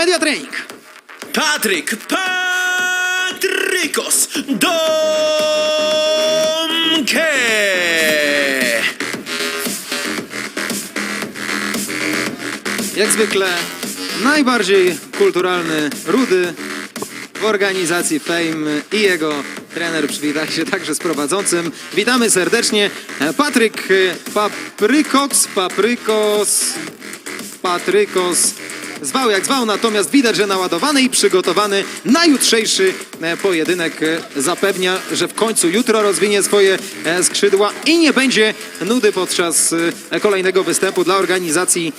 media trening. Patryk Patrykos Domke! Jak zwykle najbardziej kulturalny Rudy w organizacji Fame i jego trener przywitali się także z prowadzącym. Witamy serdecznie. Patryk Paprykoks, Paprykos, Patrykos. Zwał jak zwał, natomiast widać, że naładowany i przygotowany na jutrzejszy e, pojedynek e, zapewnia, że w końcu jutro rozwinie swoje e, skrzydła i nie będzie nudy podczas kolejnego występu dla organizacji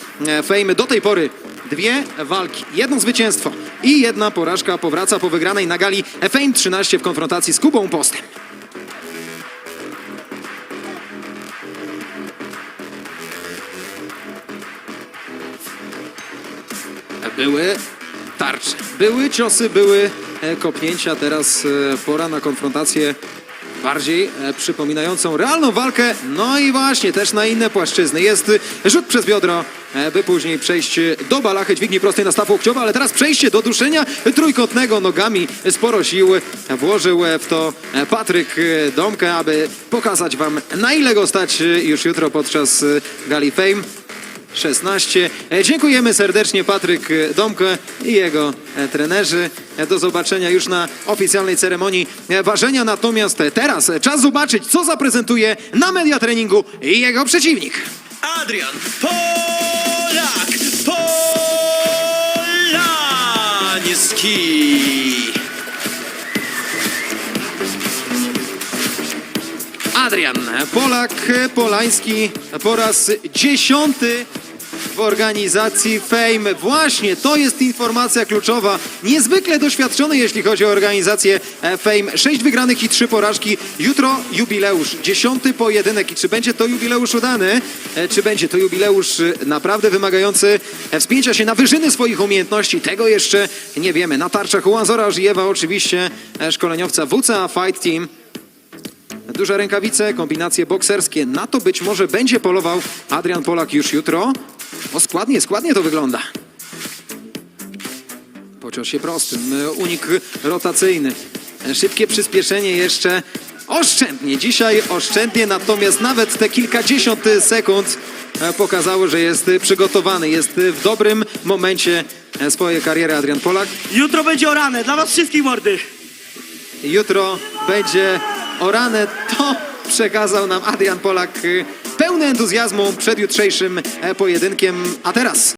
Fame. Do tej pory dwie walki, jedno zwycięstwo i jedna porażka powraca po wygranej na gali Fame 13 w konfrontacji z Kubą Postem. Były tarcze, były ciosy, były e, kopnięcia. Teraz e, pora na konfrontację bardziej e, przypominającą realną walkę. No i właśnie, też na inne płaszczyzny. Jest rzut przez biodro, by później przejść do balachy dźwigni prostej na staw łokciowy, ale teraz przejście do duszenia trójkątnego nogami. Sporo sił włożył w to Patryk Domkę, aby pokazać wam na ile go stać już jutro podczas gali Fame. 16. E, Dziękujemy serdecznie Patryk e, Domkę i jego e, trenerzy. Do zobaczenia już na oficjalnej ceremonii ważenia. Natomiast teraz czas zobaczyć, co zaprezentuje na media treningu jego przeciwnik. Adrian Polak Polański Adrian Polak Polański po raz dziesiąty w organizacji Fame. Właśnie to jest informacja kluczowa. Niezwykle doświadczony, jeśli chodzi o organizację e, Fame. Sześć wygranych i trzy porażki. Jutro jubileusz. Dziesiąty pojedynek. I czy będzie to jubileusz udany? E, Czy będzie to jubileusz e, naprawdę wymagający e, wspięcia się na wyżyny swoich umiejętności? Tego jeszcze nie wiemy. Na tarczach Ułanzora Żyjewa oczywiście szkoleniowca WCA Fight Team. Duże rękawice, kombinacje bokserskie. Na to być może będzie polował Adrian Polak już jutro. O, składnie, składnie to wygląda. Po ciosie prostym, e, unik rotacyjny. E, Szybkie przyspieszenie jeszcze oszczędnie. Dzisiaj oszczędnie, natomiast nawet te kilkadziesiąt sekund e, pokazało, że jest e, przygotowany. Jest e, w dobrym momencie e, swojej kariery Adrian Polak. Jutro będzie orane, dla was wszystkich mordy. Jutro będzie orane. To przekazał nam Adrian Polak pełny entuzjazmu przed jutrzejszym e, pojedynkiem. A teraz